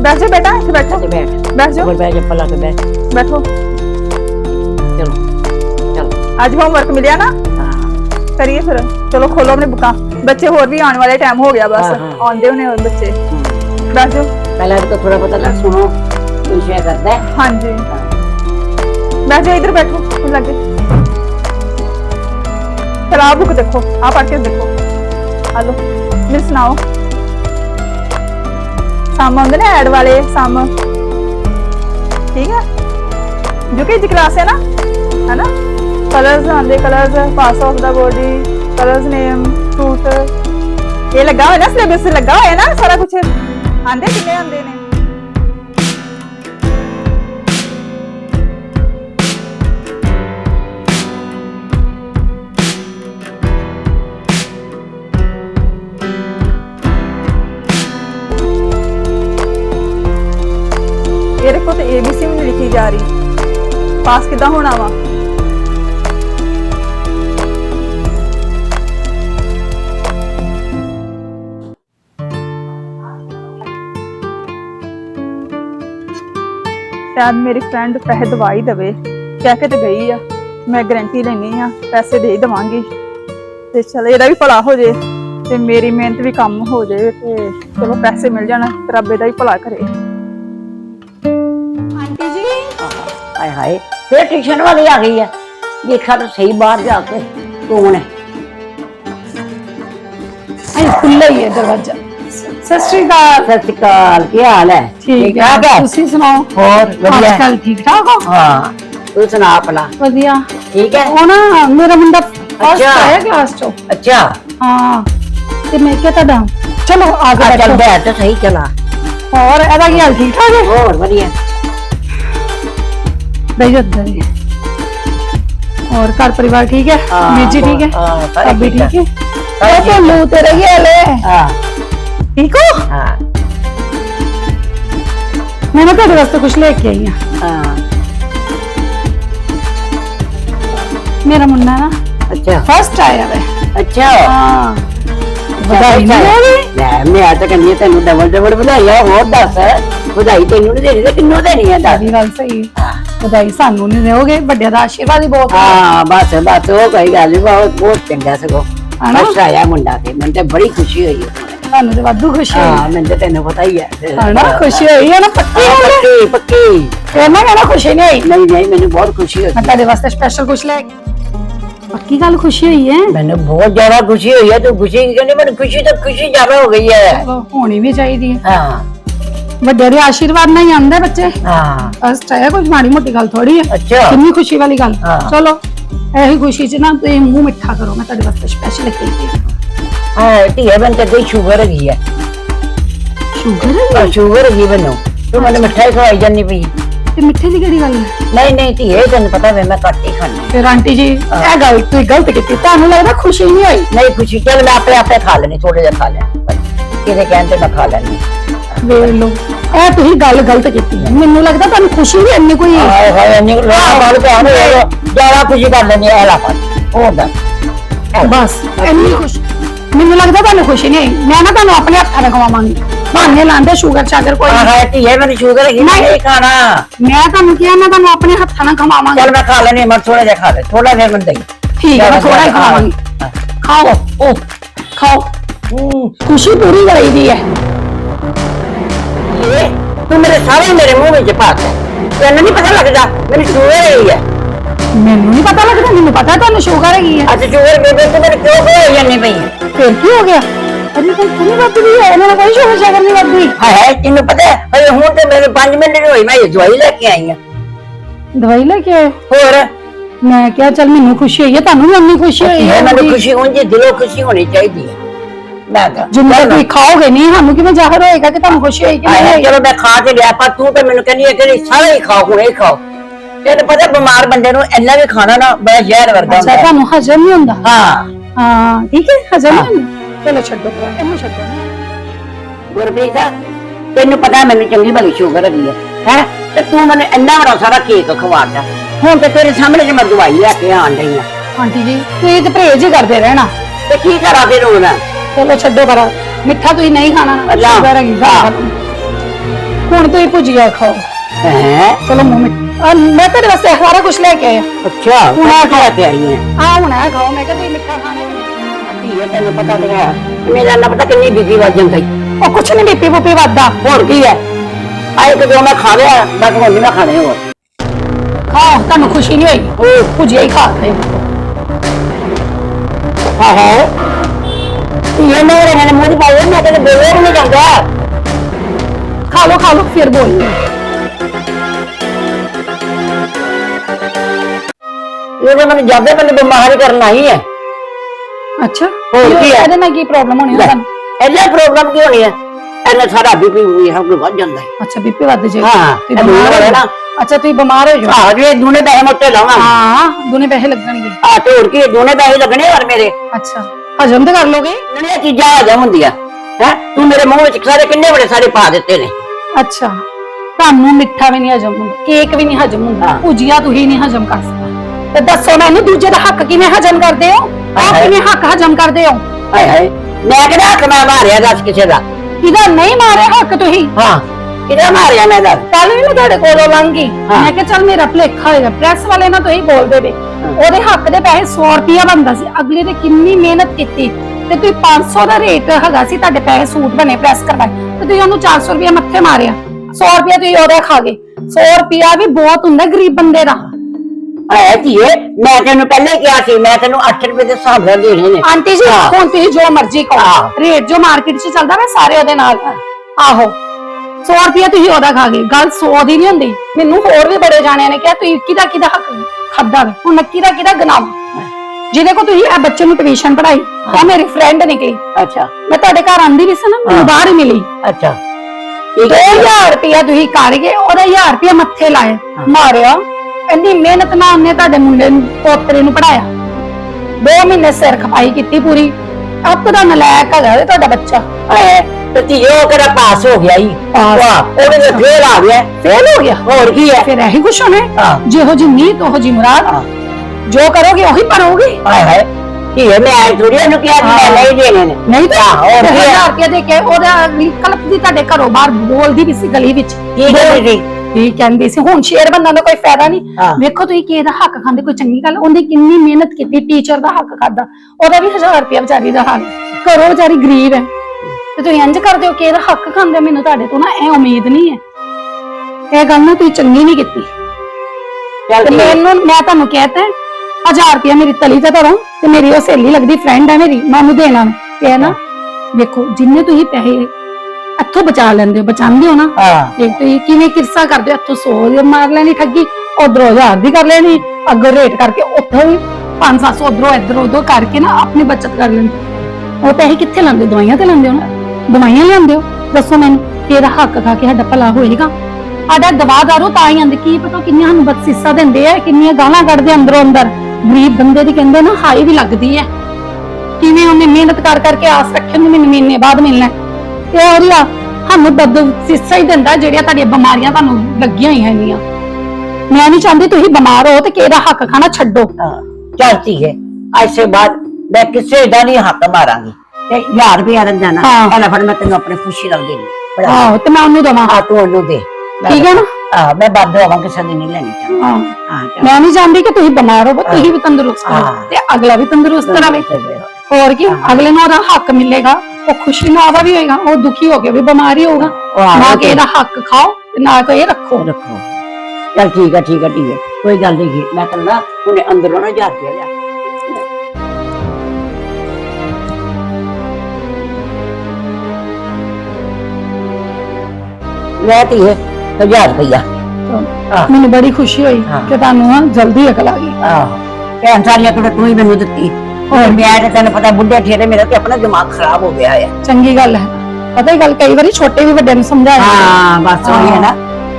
ਬੈਠ ਜਾ ਬੇਟਾ ਇੱਥੇ ਬੈਠੋ। ਤੇ ਬੈਠ। ਬੈਠ ਜਾ। ਕੋਈ ਬੈਠ ਜਾ ਪਲਾ ਕੇ ਬੈਠ ਬੈਠੋ। ਚਲੋ ਚਲੋ। ਅੱਜ ਹੋਮਵਰਕ ਮਿਲਿਆ ਨਾ? ਹਾਂ। ਕਰੀਏ ਫਿਰ। ਚਲੋ ਖੋਲੋ ਆਪਣੇ ਬੁੱਕਾਂ। ਬੱਚੇ ਹੋਰ ਵੀ ਆਉਣ ਵਾਲੇ ਟਾਈਮ ਹੋ ਗਿਆ ਬਸ। ਹਾਂ, ਹਾਂ। ਆਉਂਦੇ ਹੋਣੇ ਹੋਰ ਬੱਚੇ। ਹਮ। ਬੈਠ ਜਾਓ ਪਹਿਲਾਂ ਇਹ ਥੋੜਾ ਪਤਾ ਲੱਗ ਸੁਣੋ ਤੂੰ ਸ਼ੇਅਰ ਕਰਦਾ ਹੈ ਹਾਂਜੀ ਬੈਠ ਜਾਓ ਇੱਧਰ ਬੈਠੋ ਹੁਣ ਲੱਗੇ ਚਲ ਆ ਬੁੱਕ ਦੇਖੋ ਆ ਪੜ੍ਹ ਕੇ ਦੇਖੋ ਹਲੋ ਮੈਨੂੰ ਸੁਣਾਓ ਸਮ ਆਉਂਦੇ ਨੇ ਐਡ ਵਾਲੇ ਸਮ ਠੀਕ ਹੈ ਜੋ ਕਿ ਜੀ ਕਲਾਸ ਹੈ ਨਾ ਹੈ ਨਾ ਕਲਰਸ ਆਉਂਦੇ ਕਲਰਸ ਪਾਸ ਆਫ ਦਾ ਬੋਡੀ ਕਲਰਸ ਨੇਮ ਫਰੂਟ ਇਹ ਲੱਗਾ ਹੋਇਆ ਨਾ ਸਿਲੇਬਸ ਲੱਗਾ ਹੋਇਆ ਨਾ ਸਾਰਾ ਕੁਝ ਆਂਦੇ ਕਿੰਨੇ ਆਉਂਦੇ ਨੇ? ਇਹਦੇ ਕੋਲ ਤੇ ABC ਵੀ ਨਹੀਂ ਲਿਖੀ ਜਾ ਰਹੀ। ਪਾਸ ਕਿੱਦਾਂ ਹੋਣਾ ਵਾ? ਸ਼ਾਇਦ ਮੇਰੀ ਫਰੈਂਡ ਪੈਸੇ ਦਵਾਈ ਦਵੇ ਕਹਿ ਕੇ ਤੇ ਗਈ ਆ। ਮੈਂ ਗਾਰੰਟੀ ਲੈਣੀ ਆ ਪੈਸੇ ਦੇ ਹੀ ਦਵਾਂਗੀ। ਤੇ ਚਲ ਇਹਦਾ ਵੀ ਭਲਾ ਹੋ ਜੇ ਤੇ ਮੇਰੀ ਮਿਹਨਤ ਵੀ ਕੰਮ ਹੋ ਜੇ ਤੇ ਚਲੋ ਪੈਸੇ ਮਿਲ ਜਾਣ ਰੱਬ ਇਹਦਾ ਵੀ ਭਲਾ ਕਰੇ। ਆਂਟੀ ਜੀ? ਹਾਏ ਹਾਏ ਫੇਰ ਟਿਊਸ਼ਨ ਵਾਲੀ ਆ ਗਈ ਹੈ ਦੇਖਾ ਤਾਂ ਸਹੀ ਬਾਹਰ ਜਾ ਕੇ ਕੌਣ ਹੈ। ਅਈ ਖੁੱਲਾ ਹੀ ਹੈ ਦਰਵਾਜ਼ਾ। ਸਤਿ ਸ਼੍ਰੀ ਅਕਾਲ। ਸਤਿ ਸ਼੍ਰੀ ਅਕਾਲ ਕੀ ਹਾਲ ਹੈ? ਠੀਕ ਠਾਕ ਹੈ ਹੈ? ਤੁਸੀਂ ਸੁਣਾਓ? ਹੋਰ ਵਧੀਆ। ਅੱਜ ਕੱਲ ਠੀਕ ਠਾਕ ਹੋ? ਹਾਂ ਤੂੰ ਸੁਣਾ ਆਪਣਾ। ਵਧੀਆ। ਠੀਕ ਹੈ? ਉਹ ਨਾ ਮੇਰਾ ਮੁੰਡਾ ਫਸਟ ਅੱਛਾ। ਆਇਆ ਕਲਾਸ ਚੋਂ। ਅੱਛਾ। ਹਾਂ ਤੇ ਮੈਂ ਕਿਹਾ ਤੁਹਾਡਾ ਚਲੋ ਆ ਆ ਕੇ ਚੱਲ ਬੈਠੋ ਬੈਠ ਤਾਂ ਸਹੀ ਚਲਾ। ਹੋਰ ਇਹਦਾ ਕੀ ਹਾਲ ਠੀਕ ਠਾਕ ਹੈ? ਹੋਰ ਵਧੀਆ। ਬਈ ਉੱਧਰ ਹੀ ਹੈ। ਹੋਰ ਘਰ ਪਰਿਵਾਰ ਠੀਕ ਹੈ? ਹਾਂ, ਵੀਰ ਜੀ ਠੀਕ ਹੈ? ਹਾਂ, ਸਾਰੇ ਭਾਬੀ ਠੀਕ ਠੀਕ ਹੈ? ਸਾਰੇ ਉਹ ਤੇ ਮੂੰਹ ਤੇਰੇ ਹੀ ਹਲੇ ਹਾਂ। ਠੀਕ ਹੋ ਹਾਂ ਮੈਂ ਨਾ ਤੁਹਾਡੇ ਵਾਸਤੇ ਕੁਝ ਲੈ ਕੇ ਆਈ ਹਾਂ ਹਾਂ ਮੇਰਾ ਮੁੰਡਾ ਨਾ ਅੱਛਾ ਫਸਟ ਆਇਆ ਵੇ ਅੱਛਾ ਹਾਂ ਵਧਾਈ ਨਹੀਂ ਹੋਵੇ ਲੈ ਮੈਂ ਤਾਂ ਕਹਿੰਦੀ ਹਾਂ ਤੈਨੂੰ ਡਬਲ ਡਬਲ ਵਧਾਈ ਆ ਹੋਰ ਦੱਸ ਵਧਾਈ ਤੈਨੂੰ ਨਹੀਂ ਦੇਣੀ ਤੇ ਕਿੰਨੂੰ ਦੇਣੀ ਆ ਦੱਸ ਸਾਡੀ ਗੱਲ ਸਹੀ ਹੈ। ਵਧਾਈ ਸਾਨੂੰ ਨਹੀਂ ਦਿਓਗੇ ਵੱਡਿਆਂ ਦਾ ਆਸ਼ੀਰਵਾਦ ਹੀ ਬਹੁਤ ਹੈ ਹਾਂ ਬਸ ਬਸ ਉਹ ਕੋਈ ਗੱਲ ਨਹੀਂ ਬਹੁਤ ਬਹੁਤ ਚੰਗਾ ਸਗੋ ਹਨਾ? ਫਸਟ ਆਇਆ ਮੁੰਡਾ ਤੇ ਮੈਨੂੰ ਤੇ ਬੜੀ ਖੁਸ਼ੀ ਹੋਈ ਹੈ। ਸਾਨੂੰ ਤੇ ਵਾਧੂ ਖੁਸ਼ੀ ਹੋਈ। ਹਾਂ ਮੈਨੂੰ ਤੇ ਤੈਨੂੰ ਪਤਾ ਹੀ ਹੈ ਹਨਾ ਖੁਸ਼ੀ ਹੋਈ ਹੈ ਨਾ ਪੱਕੀ ਹਾਂ, ਗੱਲ ਹੈ ਪੱਕੀ ਪੱਕੀ। ਤੇ ਮੈਂ ਕਹਿੰਦਾ ਖੁਸ਼ੀ ਨਹੀਂ ਹੋਈ। ਨਹੀਂ ਨਹੀਂ ਮੈਨੂੰ ਬਹੁਤ ਖੁਸ਼ੀ ਹੋਈ। ਮੈਂ ਤੁਹਾਡੇ ਵਾਸਤੇ ਸਪੈਸ਼ਲ ਕੁਝ ਲੈ ਕੇ ਪੱਕੀ ਗੱਲ ਖੁਸ਼ੀ ਹੋਈ ਹੈ? ਮੈਨੂੰ ਬਹੁਤ ਜ਼ਿਆਦਾ ਖੁਸ਼ੀ ਹੋਈ ਹੈ। ਤੂੰ ਖੁਸ਼ੀ ਕੀ ਕਹਿੰਦੀ ਮੈਨੂੰ ਖੁਸ਼ੀ ਤਾਂ ਖੁਸ਼ੀ ਜ਼ਿਆਦਾ ਹੋ ਗਈ ਹੈ। ਚਲੋ, ਹੋਣੀ ਵੀ ਚਾਹੀਦੀ ਹੈ। ਹਾਂ। ਵੱਡਿਆਂ ਦੇ ਆਸ਼ੀਰਵਾਦ ਨਾਲ ਹੀ ਆਉਂਦੇ ਬੱਚੇ। ਹਾਂ। ਫਸਟ ਆਇਆ ਕੋਈ ਮਾੜੀ ਮੋਟੀ ਗੱਲ ਥੋੜੀ ਹੈ। ਅੱਛਾ। ਕਿੰਨੀ ਖੁਸ਼ੀ ਵਾਲੀ ਗੱਲ। ਹਾਂ। ਚਲੋ ਇਹੀ ਖੁਸ਼ੀ ਚ ਨਾ ਤੁਸੀਂ ਮੂੰਹ ਮਿੱਠਾ ਕਰੋ। ਮੈਂ ਤੁਹਾਡੇ ਵਾਸਤੇ ਸਪੈਸ਼ਲ ਲੈ ਕੇ ਆਈ ਹਾਂ ਧੀਏ ਬਣ ਤੇ ਕੋਈ ਸ਼ੂਗਰ ਹੈਗੀ ਹੈ ਸ਼ੂਗਰ ਹਾਂ ਸ਼ੂਗਰ ਹੈਗੀ ਮੈਨੂੰ। ਤੂੰ ਮੈਨੂੰ ਮਿਠਾਈ ਖਵਾਈ ਜਾਂਦੀ ਪਈ। ਤੇ ਮਿੱਠੇ ਦੀ ਕਿਹੜੀ ਗੱਲ ਹੈ ਨਹੀਂ ਨਹੀਂ ਧੀਏ ਤੈਨੂੰ ਪਤਾ ਵੇ ਮੈਂ ਘੱਟ ਹੀ ਖਾਂਦੀ। ਫਿਰ ਆਂਟੀ ਜੀ ਇਹ ਗੱਲ ਤੁਸੀਂ ਗਲਤ ਕੀਤੀ। ਤੁਹਾਨੂੰ ਲੱਗਦਾ ਖੁਸ਼ੀ ਨਹੀਂ ਹੋਈ ਨਹੀਂ ਖੁਸ਼ੀ ਚੱਲ ਮੈਂ ਆਪੇ ਆਪੇ ਖਾ ਲੈਣੀ ਥੋੜੇ ਜਿਹਾ ਖਾ ਲਿਆ ਕਿਹਦੇ ਕਹਿਣ ਤੇ ਮੈਂ ਖਾ ਲੈਣੀ ਵੇਖ ਲਓ ਇਹ ਤੁਸੀਂ ਗੱਲ ਗਲਤ ਕੀਤੀ ਹੈ ਮੈਨੂੰ ਲੱਗਦਾ ਤੁਹਾਨੂੰ ਖੁਸ਼ੀ ਵੀ ਇੰਨੀ ਕੋਈ। ਹਾਏ ਹਾਏ ਇੰਨੀ ਲੋਕਾਂ ਬਾਲ ਪਿਆ ਨੇ ਜ਼ਿਆਦਾ ਖੁਸ਼ੀ ਕਰ ਲੈਣੀ ਹੈ ਲਾ ਪਾ। ਉਹ ਦਾ ਬਸ ਇੰਨੀ ਖੁਸ਼ੀ। ਮੈਨੂੰ ਲੱਗਦਾ ਤੁਹਾਨੂੰ ਖੁਸ਼ੀ ਨਹੀਂ ਹੋਈ। ਮੈਂ ਨਾ ਤੁਹਾਨੂੰ ਆਪਣੇ ਹੱਥਾਂ ਨਾਲ ਖਵਾਵਾਂਗੀ। ਬਹਾਨੇ ਲਾਂਦੇ ਸ਼ੂਗਰ ਸ਼ਾਗਰ ਕੋਈ ਹਾਂ ਨਹੀਂ। ਹਾਏ ਧੀਏ ਮੈਨੂੰ ਸ਼ੂਗਰ ਹੈਗੀ ਮੈਂ ਨਹੀਂ ਖਾਣਾ। ਮੈਂ ਤੁਹਾਨੂੰ ਕਿਹਾ ਮੈਂ ਤੁਹਾਨੂੰ ਆਪਣੇ ਹੱਥਾਂ ਨਾਲ ਖਵਾਵਾਂਗੀ। ਚੱਲ ਮੈਂ ਖਾ ਲੈਣੀ ਮੈਂ ਥੋੜਾ ਜਿਹਾ ਖਾ ਲੈ ਥੋੜਾ ਜਿਹਾ ਮੈਨੂੰ ਦੇ। ਠੀਕ ਹੈ ਮੈਂ ਥੋੜਾ ਹੀ ਖਵਾਵਾਂਗੀ। ਖਾਓ ਉਹ ਖਾਓ। ਹੂੰ, ਖੁਸ਼ੀ ਪੂਰੀ ਕਰਾਈਦੀ ਹੈ। ਇਹ ਤੂੰ ਮੇਰੇ ਸਾਰੇ ਮੇਰੇ ਮੂੰਹ ਵਿੱਚ ਪਾ ਤਾ ਤੈਨੂੰ ਨਹੀਂ ਪਤਾ ਲੱਗਦਾ ਮੈਨੂੰ ਸ਼ੂਗਰ ਹੈਗੀ ਹੈ। ਮੈਨੂੰ ਨਹੀਂ ਪਤਾ ਲੱਗਦਾ ਮੈਨੂੰ ਪਤਾ ਤੁਹਾਨੂੰ ਸ਼ੂਗਰ ਹੈਗੀ ਹੈ ਅੱਜ ਸ਼ੂਗਰ ਬੇਬੇ ਤੂੰ ਮੈਨੂੰ ਕਿਉਂ ਖਵਾਈ ਜਾਂਦੀ ਪਈ ਹੈ ਫਿਰ ਕੀ ਹੋ ਗਿਆ ਅਰੇ ਕੋਈ ਪੂਰੀ ਵੱਧ ਵੀ ਹੈ ਇਹਨਾਂ ਕੋਈ ਸ਼ੂਗਰ ਸ਼ਾਗਰ ਨਹੀਂ ਵੱਧਦੀ ਹਾਏ ਹਾਏ ਤੈਨੂੰ ਪਤਾ ਹੈ ਹਜੇ ਹੁਣ ਤੇ ਮੇਰੇ 5 ਮਿੰਟ ਨਹੀਂ ਹੋਈ ਮੈਂ ਇਹ ਦਵਾਈ ਲੈ ਕੇ ਆਈ ਹਾਂ ਦਵਾਈ ਲੈ ਕੇ ਆਏ ਹੋਰ ਮੈਂ ਕਿਹਾ ਚੱਲ ਮੈਨੂੰ ਖੁਸ਼ੀ ਹੋਈ ਹੈ ਤੁਹਾਨੂੰ ਵੀ ਇੰਨੀ ਖੁਸ਼ੀ ਹੋਈ ਇਹ ਹੈ ਮੈਨੂੰ ਖੁਸ਼ੀ ਉਂਝ ਦਿਲੋਂ ਖੁਸ਼ੀ ਹੋਣੀ ਚਾਹੀਦੀ ਹੈ ਮੈਂ ਤਾਂ ਜਿੰਨਾ ਚੱਲ। ਤੁਸੀਂ ਖਾਓਗੇ ਨਹੀਂ ਸਾਨੂੰ ਕਿਵੇਂ ਜ਼ਾਹਰ ਹੋਏਗਾ ਕਿ ਤੁਹਾਨੂੰ ਖੁਸ਼ੀ ਹੋਈ ਕਿ ਹਾਏ ਨਹੀਂ ਹਾਏ, ਹੋਈ ਚਲੋ ਮੈਂ ਖਾ ਕੇ ਲਿਆ ਪਰ ਤੂੰ ਤਾਂ ਮੈਨੂੰ ਕਹਿੰਦੀ ਹੈ ਕਿ ਸਾਰੇ ਹੀ ਖਾਓ ਹੁਣੇ ਹੀ ਖਾਓ ਤੈਨੂੰ ਪਤਾ ਬਿਮਾਰ ਬੰਦੇ ਨੂੰ ਇੰਨਾ ਵੀ ਖਾਣਾ ਨਾ ਬੜਾ ਜ਼ਹਿਰ ਵਰਗਾ ਹੁੰਦਾ ਅੱਛਾ ਹੈ। ਤੁਹਾਨੂੰ ਹਜਮ ਨਹੀਂ ਹੁੰਦਾ? ਹਾਂ। ਹਾਂ ਠੀਕ ਹੈ ਹਜਮ। ਨਹੀਂ ਹੁੰਦਾ? ਚਲੋ ਛੱਡੋ ਪਰਾਂ, ਇਹਨੂੰ ਛੱਡੋ। ਗੁਰਪ੍ਰੀਤ ਤੈਨੂੰ ਪਤਾ ਮੈਨੂੰ ਚੰਗੀ ਭਲੀ ਸ਼ੂਗਰ ਹੈਗੀ ਹੈ ਹੈ? ਤੇ ਤੂੰ ਮੈਨੂੰ ਇੰਨਾ ਬੜਾ ਸਾਰਾ ਕੇਕ ਖਵਾਤਾ ਹੁਣ ਤੇ ਤੇਰੇ ਸਾਹਮਣੇ ਜੇ ਮੈਂ ਦਵਾਈ ਲੈ ਕੇ ਆਣ ਡਈ ਆ। ਆਂਟੀ ਜੀ ਤੁਸੀਂ ਤੇ ਪਰਹੇਜ਼ ਹੀ ਕਰਦੇ ਰਹਿਣਾ। ਤੇ ਕੀ ਕਰਾਂ ਫਿਰ ਹੁਣ? ਚਲੋ ਛੱਡੋ ਪਰਾਂ ਮਿੱਠਾ ਤੁਸੀਂ ਨਹੀਂ ਖਾਣਾ ਅੱਲਾ। ਸ਼ੂਗਰ ਹੈਗੀ ਹਾਂ। ਹੁਣ ਤੁਸੀਂ ਭੁਜੀਆ ਖਾਓ। ਹੈ? ਚਲੋ ਮੂੰਹ ਮਿੱਠਾ ਆਹ, ਮੈਂ ਤੁਹਾਡੇ ਵਾਸਤੇ ਸਾਰਾ ਕੁਝ ਲੈ ਕੇ ਆਇਆ ਅੱਛਾ ਹੁਣ ਹੁਣ ਆ ਆ ਖਾ। ਕੇ ਆਈ ਹੈ ਆ ਹੁਣ ਇਹ ਖਾਓ ਮੈਂ ਕਿਹਾ ਤੁਸੀਂ ਮਿੱਠਾ ਖਾਣਾ ਹੈ। ਧੀਏ ਤੈਨੂੰ ਪਤਾ ਤੇ ਹੈ ਮੇਰਾ ਨਾ ਪਤਾ ਕਿੰਨੀ ਬਿਜ਼ੀ ਵੱਜਣ ਗਈ ਉਹ ਕੁਛ ਨਹੀਂ ਬੀਪੀ ਬੁਪੀ ਵੱਧਦਾ ਹੋਰ ਕੀ ਹੈ ਆਏ ਕਿ ਜੋ ਮੈਂ ਖਾ ਲਿਆ ਬਸ ਹੁਣ ਨਹੀਂ ਮੈਂ ਖਾਣੇ ਹੋਰ ਖਾਓ ਤੁਹਾਨੂੰ ਖੁਸ਼ੀ ਨਹੀਂ ਹੋਈ ਉਹ ਭੁਜੀਆ ਹੀ ਖਾ ਰਹੇ ਹਾਂ ਹਾਂ ਇਹ ਮੇਰੇ ਨੇ ਮੂੰਹ ਦੀ ਪਾਈ ਮੈਂ ਕਹਿੰਦਾ ਬੋਲੇ ਨਹੀਂ ਜਾਂਦਾ ਖਾ ਲਓ ਖਾ ਲਓ ਫਿਰ ਬੋਲ ਇਹ ਤਾਂ ਮੈਨੂੰ ਜਾਦੇ ਮੈਨੂੰ ਬਿਮਾਰ ਕਰਨਾ ਹੀ ਹੈ ਅੱਛਾ। ਹੋਰ ਕੀ ਹੈ? ਇਹਦੇ ਨਾਲ ਕੀ ਪ੍ਰੋਬਲਮ ਹੋਣੀ ਹੈ ਤੁਹਾਨੂੰ? ਇਹਦਾ ਪ੍ਰੋਬਲਮ ਕੀ ਹੋਣੀ ਹੈ ਇਹਨੇ ਸਾਰਾ ਬੀਪੀ ਵੀ ਹਮ ਵੱਧ ਜਾਂਦਾ ਹੈ ਅੱਛਾ ਬੀਪੀ ਵੱਧ ਜੇ। ਹਾਂ, ਤੁਸੀਂ ਇਹ ਬਿਮਾਰ ਹੋ ਹੈ ਨਾ। ਜਾਓ। ਅੱਛਾ ਤੁਸੀਂ ਬਿਮਾਰ ਹੋ ਜਾਓ। ਆਹ ਜੇ ਦੂਨੇ ਪੈਸੇ ਮੋਟੇ ਲਾਵਾਂ। ਹਾਂ ਦੋਨੇ ਪੈਸੇ ਲੱਗਣਗੇ। ਆ ਤੇ ਹੋਰ ਕੀ ਦੂਨੇ ਪੈਸੇ ਲੱਗਣੇ ਹੋਰ ਮੇਰੇ। ਅੱਛਾ ਹਜਮ ਤੇ ਕਰ ਲੋਗੇ? ਜਿਹੜੀਆਂ ਚੀਜ਼ਾਂ ਆ ਹੁੰਦੀਆਂ। ਹੈ? ਤੂੰ ਮੇਰੇ ਮੂੰਹ ਵਿੱਚ ਸਾਰੇ ਕਿੰਨੇ ਬੜੇ ਸਾਰੇ ਪਾ ਦਿੱਤੇ ਨੇ। ਅੱਛਾ ਤੁਹਾਨੂੰ ਮਿੱਠਾ ਵੀ ਨਹੀਂ ਹਜਮ ਹੁੰਦਾ ਕੇਕ ਵੀ ਨਹੀਂ ਹਜਮ ਹੁੰਦਾ ਹਾਂ। ਭੁਜੀਆ ਤੁਸੀਂ ਨਹੀਂ ਹਜਮ ਕਰ ਸਕਦਾ। ਤੇ ਦੱਸੋ ਮੈਨੂੰ ਦੂਜੇ ਦਾ ਹੱਕ ਕਿਵੇਂ ਹਜਮ ਕਰਦੇ ਹੋ? ਆਪ ਹਾਏ। ਕਿਵੇਂ ਹੱਕ ਹਜਮ ਕਰਦੇ ਹੋ? ਹਾਏ ਹਾਏ ਮੈਂ ਕਿਹੜਾ ਹੱਕ ਮੈਂ ਮਾਰਿਆ ਦੱਸ ਕਿਸੇ ਦਾ? ਕਿਹਦਾ ਨਹੀਂ ਮਾਰਿਆ ਹੱਕ ਤੁਸੀਂ? ਹਾਂ ਕਿਹਦਾ ਮਾਰਿਆ ਮੈਂ ਦੱਸ? ਕੱਲ ਵੀ ਮੈਂ ਤੁਹਾਡੇ ਕੋਲੋਂ ਲੰਘੀ ਹਾਂ। ਮੈਂ ਕਿਹਾ ਚੱਲ ਮੇਰਾ ਭੁਲੇਖਾ ਹੋਏਗਾ। ਪ੍ਰੈਸ ਵਾਲੇ ਨਾਲ ਤੁਸੀਂ ਬੋਲਦੇ ਵੇ। ਉਹਦੇ ਹੱਕ ਦੇ ਪੈਸੇ 100 ਰੁਪਿਆ ਬੰਦਾ ਸੀ। ਅਗਲੇ ਨੇ ਕਿੰਨੀ ਮਿਹਨਤ ਕੀਤੀ। ਤੇ ਤੁਸੀਂ 500 ਦਾ ਰੇਟ ਹੈਗਾ ਸੀ ਤੁਹਾਡੇ ਪੈਸੇ ਸੂਟ ਬਣੇ ਪ੍ਰੈਸ ਕਰਵਾਏ। ਤੇ ਤੁਸੀਂ ਉਹਨੂੰ 400 ਰੁਪਿਆ ਮੱਥੇ ਮਾਰਿਆ। 100 ਰੁਪਿਆ ਤੁਸੀਂ ਉਹਦਾ ਖਾ ਗਏ। 100 ਰੁਪਿਆ ਵੀ ਬਹੁਤ ਹੁੰਦਾ ਗਰੀਬ ਬੰਦੇ ਦਾ। ਐ ਧੀਏ ਮੈਂ ਤੈਨੂੰ ਪਹਿਲੇ ਕਿਹਾ ਸੀ ਮੈਂ ਤੈਨੂੰ 8 ਰੁਪਏ ਦੇ ਹਿਸਾਬ ਨਾਲ ਦੇਣੇ ਨੇ। ਆਂਟੀ ਜੀ ਹਾਂ। ਹੁਣ ਤੁਸੀਂ ਜੋ ਮਰਜ਼ੀ ਕਹੋ। ਹਾਂ। ਰੇਟ ਜੋ ਮਾਰਕੀਟ 'ਚ ਚੱਲਦਾ ਵਾ ਸਾਰੇ ਉਹਦੇ ਨਾਲ ਆ। ਆਹੋ। 100 ਰੁਪਿਆ ਤੁਸੀਂ ਉਹਦਾ ਖਾ ਗਏ। ਗੱਲ 100 ਦੀ ਨਹੀਂ ਹੁੰਦੀ। ਮੈਨੂੰ ਹੋਰ ਵੀ ਬੜੇ ਜਾਣਿਆਂ ਨੇ ਕਿਹਾ ਤੁਸੀਂ ਕਿਹਦਾ ਕਿਹਦਾ ਹੱਕ ਖਾਦਾ ਵੇ। ਹੁਣ ਮੈਂ ਕਿਹਦਾ ਕਿਹਦਾ ਗਨਾਵਾਂ ਜਿਹਦੇ ਕੋ ਤੁਸੀਂ ਇਹ ਬੱਚੇ ਨੂੰ ਟਿਊਸ਼ਨ ਪੜਾਈ ਉਹ ਮੇਰੀ ਫਰੈਂਡ ਨਿਕਲੀ ਅੱਛਾ। ਮੈਂ ਤੁਹਾਡੇ ਘਰ ਆਂਦੀ ਵੀ ਸੀ ਨਾ ਮੈਨੂੰ ਹਾਂ। ਬਾਹਰ ਹੀ ਮਿਲੀ। ਅੱਛਾ। ਠੀਕ ਹੈ 2000 ਰੁਪਿਆ ਤੁਸੀਂ ਕਰ ਗਏ ਉਹਦਾ 1000 ਰੁਪਿਆ ਮੱਥੇ ਲਾਇਆ ਮਾਰਿਆ। ਇੰਨੀ ਮਿਹਨਤ ਨਾਲ ਉਹਨੇ ਤੁਹਾਡੇ ਮੁੰਡੇ ਨੂੰ ਪੋਤਰੇ ਨੂੰ ਪੜਾਇਆ 2 ਮਹੀਨੇ ਸਿਰ ਖਪਾਈ ਕੀਤੀ ਪੂਰੀ। ਆਪ ਦਾ ਨਲਾਇਕ ਹੈਗਾ ਵੇ ਤੁਹਾਡਾ ਬੱਚਾ। ਐ ਤੇ ਧੀਏ ਉਹ ਕਿਹੜਾ ਪਾਸ ਹੋ ਗਿਆ ਹੀ ਪਾਸ। ਵਾਹ ਉਹਦੇ ਤੇ ਫੇਲ ਆ ਗਿਆ। ਫੇਲ ਹੋ ਗਿਆ? ਹੋਰ ਕੀ ਹੈ? ਫਿਰ ਇਹੀ ਕੁਛ ਹੋਣਾ? ਹੈ। ਹਾਂ। ਜਿਹੋ ਜੀ ਨੀਤ ਉਹੋ ਜੀ ਮੁਰਾਦ। ਹਾਂ। ਜੋ ਕਰੋਗੇ ਉਹੀ ਭਰੋਗੇ। ਹਾਏ ਹਾਏ। ਕੀ ਹੈ ਮੈਂ ਆਈ ਥੋੜੀ ਉਹਨੂੰ ਕਿਹਾ ਕਿ ਮੈਂ ਨਹੀਂ ਦੇਣੇ ਨੇ। ਨਹੀਂ ਤਾਂ ਹੋਰ ਕੀ ਆ? 1000 ਰੁਪਏ ਦੇ ਕੇ ਉਹਦਾ ਕਲਪਦੀ ਤੁਹਾਡੇ ਘਰੋਂ ਬਾਹਰ ਬੋਲਦੀ ਵੀ ਸੀ ਗਲੀ ਵਿੱਚ। ਕੀ ਕਹਿੰਦੀ ਸੀ? ਕੀ ਕਹਿੰਦੀ ਸੀ? ਹੁਣ ਸ਼ੇਰ ਬੰਦਾ ਦਾ ਕੋਈ ਫਾਇਦਾ ਨਹੀਂ। ਹਾਂ। ਵੇਖੋ ਤੁਸੀਂ ਕਿਸੇ ਦਾ ਹੱਕ ਖਾਂਦੇ ਕੋਈ ਚੰਗੀ ਗੱਲ? ਉਹਨੇ ਕਿੰਨੀ ਮਿਹਨਤ ਕੀਤੀ ਟੀਚਰ ਦਾ ਹੱਕ ਖਾਦਾ। ਉਹਦਾ ਵੀ 1000 ਰੁਪਏ ਵਿਚਾਰੀ ਦਾ ਹੱਕ। ਘਰੋਂ ਵਿਚਾਰੀ ਗਰੀਬ ਹੈ। ਤੇ ਤੁਸੀਂ ਇੰਜ ਕਰਦੇ ਹੋ ਕਿ ਇਹਦਾ ਹੱਕ ਖਾਂਦੇ ਹੋ, ਮੈਨੂੰ ਤੁਹਾਡੇ ਤੋਂ ਨਾ ਇਹ ਉਮੀਦ ਨਹੀਂ ਹੈ। ਇਹ ਗੱਲ ਨਾ ਤੁਸੀਂ ਚੰਗੀ ਨਹੀਂ ਕੀਤੀ। ਚੱਲ ਤੇ ਠੀਕ ਹੈ। ਮੈਨੂੰ ਮੈਂ ਤੁਹਾਨੂੰ ਕਹਿਤਾ 1000 ਰੁਪਏ ਮੇਰੀ ਤਲੀ ਤੇ ਧਰੋ ਤੇ ਮੇਰੀ ਉਹ ਸਹੇਲੀ ਲੱਗਦੀ ਫਰੈਂਡ ਹੈ ਮੇਰੀ ਮੈਂ ਉਹਨੂੰ ਦੇਣਾ। ਤੇ ਨਾ ਵੇਖੋ ਜਿੰਨੇ ਤੁਸੀਂ ਪੈਸੇ ਇੱਥੋਂ ਬਚਾ ਲੈਂਦੇ ਹੋ ਬਚਾਉਂਦੇ ਹੋ ਨਾ? ਹਾਂ। ਇੱਕ ਤੁਸੀਂ ਕਿਵੇਂ ਕਿਰਸਾ ਕਰਦੇ ਹੋ? ਇੱਥੋਂ 100 ਦੀ ਮਾਰ ਲੈਣੀ ਠੱਗੀ ਉਧਰੋਂ 1000 ਦੀ ਕਰ ਲੈਣੀ ਅੱਗੋਂ ਰੇਟ ਕਰਕੇ ਉੱਥੋਂ ਵੀ 5-700 ਉਧਰੋਂ ਇੱਧਰੋਂ ਉਧਰੋਂ ਕਰਕੇ ਨਾ ਆਪਣੀ ਬਚਤ ਕਰ ਲੈਂਦੇ ਉਹ ਪੈਸੇ ਕਿੱਥੇ ਲਾਉਂਦੇ? ਦਵਾਈਆਂ ਤੇ ਲਾਉਂਦੇ ਹੋ ਨਾ? ਦਵਾਈਆਂ ਲਿਆਉਂਦੇ ਹੋ? ਦੱਸੋ ਮੈਨੂੰ ਇਹਦਾ ਹੱਕ ਖਾ ਕੇ ਸਾਡਾ ਭਲਾ ਹੋਏਗਾ? ਸਾਡਾ ਦਵਾਦਾਰੋ ਤਾਂ ਹੀ ਆਂਦੇ ਕੀ ਪਤਾ ਕਿੰਨੀਆਂ ਸਾਨੂੰ ਬਖਸ਼ਿਸ਼ਾਂ ਦਿੰਦੇ ਆ ਕਿੰਨੀਆਂ ਗਾਲਾਂ ਕੱਢਦੇ ਅੰਦਰੋਂ ਅੰਦਰ। ਗਰੀਬ ਬੰਦੇ ਦੀ ਕਹਿੰਦੇ ਨਾ ਹਾਈ ਵੀ ਲੱਗਦੀ ਹੈ। ਕਿਵੇਂ ਉਹਨੇ ਮਿਹਨਤ ਕਰ ਕਰਕੇ ਆਸ ਰੱਖੀ ਨੂੰ ਮੈਨੂੰ ਮਹੀਨੇ ਬਾਅਦ ਮਿਲਣਾ। ਤੇ ਉਹ ਲਿਆ ਸਾਨੂੰ ਦੱਦ ਸਿੱਸਾ ਹੀ ਦਿੰਦਾ ਜਿਹੜੀਆਂ ਤੁਹਾਡੀਆਂ ਬਿਮਾਰੀਆਂ ਤੁਹਾਨੂੰ ਲੱਗੀਆਂ ਹੋਈਆਂ ਹੈਗੀਆਂ ਮੈਂ ਨਹੀਂ ਚਾਹੁੰਦੀ ਤੁਸੀਂ ਬਿਮਾਰ ਹੋ ਤੇ ਕਿਹਦਾ ਹੱਕ ਖਾਣਾ ਛੱਡੋ हाँ, चल ठीक है आज से बाद मैं किसी का नहीं हक मारांगी ते यार भी आदत जाना हाँ। पहला फिर मैं तेन अपनी खुशी रख देनी बड़ा ਆਹੋ ਤੇ ਮੈਂ ਉਹਨੂੰ ਦਵਾਂ हाँ तू ओनू दे ਠੀਕ ਹੈ ਨਾ हाँ मैं बंद होवा किसी ਦੀ नहीं लेनी चाहती ਹਾਂ हाँ चल ਮੈਂ ਨਹੀਂ ਚਾਹੁੰਦੀ ਕਿ ਤੁਸੀਂ ਬਿਮਾਰ ਹੋਵੋ ਤੁਸੀਂ ਵੀ ਤੰਦਰੁਸਤ ਰਹੋ ਹਾਂ। ਤੇ ਅਗਲਾ ਵੀ ਤੰਦਰੁਸਤ ਰਹੇ और कि अगले नो हक मिलेगा वो खुशी ना भी होगा वो दुखी हो गया भी बीमारी होगा। ना के हक खाओ ना तो रखो। रखो। चल ठीक है ठीक है ठीक है। कोई गल नहीं मैं कल ना उन्हें अंदरों तो हाँ। हाँ। ना जा दिया ਲੈਤੀ ਹੈ ਹਜ਼ਾਰ ਰੁਪਈਆ ਮੈਨੂੰ ਬੜੀ ਖੁਸ਼ੀ ਹੋਈ ਕਿ ਤੁਹਾਨੂੰ ਜਲਦੀ ਅਕਲ ਆ ਗਈ ਹਾਂ ਕਹਿੰਦਾ ਰਿਆ ਹੋਰ ਮੈਂ ਤੇ ਤੈਨੂੰ ਪਤਾ ਬੁੱਢੇ ਠੇਰੇ ਮੇਰਾ ਤੇ ਆਪਣਾ ਦਿਮਾਗ ਖਰਾਬ ਹੋ ਗਿਆ ਹੈ ਚੰਗੀ ਗੱਲ ਹੈ। ਪਤਾ ਹੀ ਗੱਲ ਕਈ ਵਾਰੀ ਛੋਟੇ ਵੀ ਵੱਡੇ ਨੂੰ ਸਮਝਾਇਆ ਹਾਂ ਬਸ ਉਹੀ ਹੈ ਨਾ।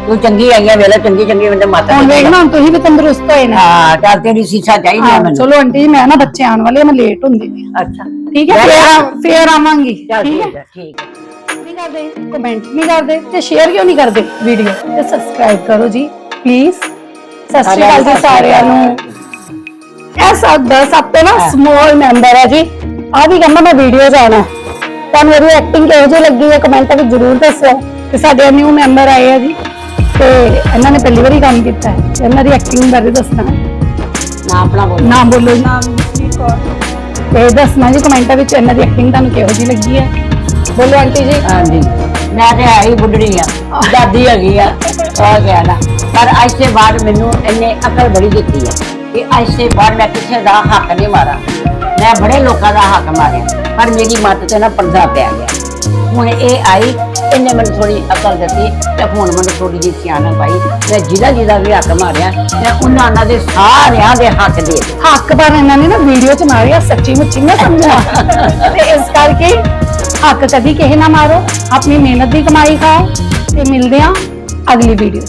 ਤੂੰ ਚੰਗੀ ਆਈ ਹੈ ਵੇਲੇ ਚੰਗੀ ਚੰਗੀ ਮੈਨੂੰ ਮਾਤਾ ਹੁਣ ਵੇਖਣਾ ਹੁਣ ਤੁਸੀਂ ਵੀ ਤੰਦਰੁਸਤ ਹੋਏ ਨਾ। ਹਾਂ ਚੱਲ ਤੇਰੀ ਸੀਸਾ ਚਾਹੀਦੀ ਮੈਨੂੰ। ਚਲੋ ਆਂਟੀ ਮੈਂ ਨਾ ਬੱਚੇ ਆਉਣ ਵਾਲੇ ਆ, ਮੈਂ ਲੇਟ ਹੁੰਦੀ। ਅੱਛਾ। ਠੀਕ ਹੈ ਫੇਰ ਆ। ਆ- ਫੇਰ ਆਵਾਂਗੀ। ਠੀਕ ਹੈ ਠੀਕ ਨਹੀਂ ਕਰਦੇ ਕਮੈਂਟ ਨਹੀਂ ਕਰਦੇ ਤੇ ਸ਼ੇਅਰ ਕਿਉਂ ਨਹੀਂ ਕਰਦੇ ਵੀਡੀਓ ਤੇ ਸਬਸਕ੍ਰਾਈਬ ਕਰੋ ਜੀ ਪਲੀਜ਼ ਸਤਿ ਸ਼੍ਰੀ ਅਕਾਲ ਸਾਰਿਆਂ ਨੂੰ ਇਹ ਸਭ ਦਾ ਸਭ ਤੋਂ ਨਾ ਸਮਾਲ ਮੈਂਬਰ ਹੈ ਜੀ। ਆ ਵੀ ਕਹਿੰਦਾ ਮੈਂ ਵੀਡੀਓ ਜਾਣਾ ਤੁਹਾਨੂੰ ਮੇਰੀ ਐਕਟਿੰਗ ਕਿਹੋ ਜਿਹੀ ਲੱਗੀ ਹੈ ਕਮੈਂਟ ਵਿੱਚ ਜਰੂਰ ਦੱਸਿਓ ਤੇ ਸਾਡੇ ਨਿਊ ਮੈਂਬਰ ਆਏ ਆ ਜੀ। ਤੇ ਇਹਨਾਂ ਨੇ ਪਹਿਲੀ ਵਾਰੀ ਕੰਮ ਕੀਤਾ ਹੈ। ਤੇ ਇਹਨਾਂ ਦੀ ਐਕਟਿੰਗ ਬਾਰੇ ਦੱਸਣਾ। ਨਾ ਆਪਣਾ ਬੋਲ। ਨਾਮ ਬੋਲੋ ਜੀ। ਤੇ ਦੱਸਣਾ ਜੀ ਕਮੈਂਟਾਂ ਵਿੱਚ ਇਹਨਾਂ ਦੀ ਐਕਟਿੰਗ ਤੁਹਾਨੂੰ ਕਿਹੋ ਜਿਹੀ ਲੱਗੀ ਹੈ। ਬੋਲੋ ਆਂਟੀ ਜੀ। ਹਾਂਜੀ। ਮੈਂ ਤੇ ਹੀ ਬੁੱਢੜੀ ਆ। ਦਾਦੀ ਹੈਗੀ ਆ। ਉਹ ਗਿਆ ਨਾ ਪਰ ਅੱਜ ਦੇ ਬਾਅਦ ਮੈਨੂੰ ਇਹਨੇ ਅਕਲ ਬੜੀ ਦਿੱਤੀ ਹੈ ਕਿ ਅੱਜ ਦੇ ਬਾਅਦ ਮੈਂ ਕਿਸੇ ਦਾ ਹੱਕ ਨਹੀਂ ਮਾਰਾਂ ਮੈਂ ਬੜੇ ਲੋਕਾਂ ਦਾ ਹੱਕ ਮਾਰਿਆ ਪਰ ਮੇਰੀ ਮੱਤ ਤੇ ਨਾ ਪਰਦਾ ਪੈ ਗਿਆ। ਹੁਣ ਇਹ ਆਈ ਇਹਨੇ ਮੈਨੂੰ ਥੋੜੀ ਅਕਲ ਦਿੱਤੀ ਤੇ ਹੁਣ ਮੈਨੂੰ ਥੋੜੀ ਜਿਹੀ ਸਿਆਣਪ ਪਾਈ ਮੈਂ ਜਿਹਦਾ ਜਿਹਦਾ ਵੀ ਹੱਕ ਮਾਰਿਆ ਮੈਂ ਉਹਨਾਂ ਉਹਨਾਂ ਦੇ ਸਾਰਿਆਂ ਦੇ ਹੱਕ ਦੇ ਹੱਕ ਪਰ ਇਹਨਾਂ ਨੇ ਨਾ ਵੀਡੀਓ ਚ ਮਾਰਿਆ ਸੱਚੀ ਮੁੱਚੀ ਨਾ ਸਮਝਾ ਤੇ ਇਸ ਕਰਕੇ ਹੱਕ ਕਦੀ ਕਿਸੇ ਨਾ ਮਾਰੋ ਆਪਣੀ ਮਿਹਨਤ ਦੀ ਕਮਾਈ ਖਾਓ ਤੇ ਮਿਲਦੇ ਆ ਅਗਲੀ ਵੀਡੀਓ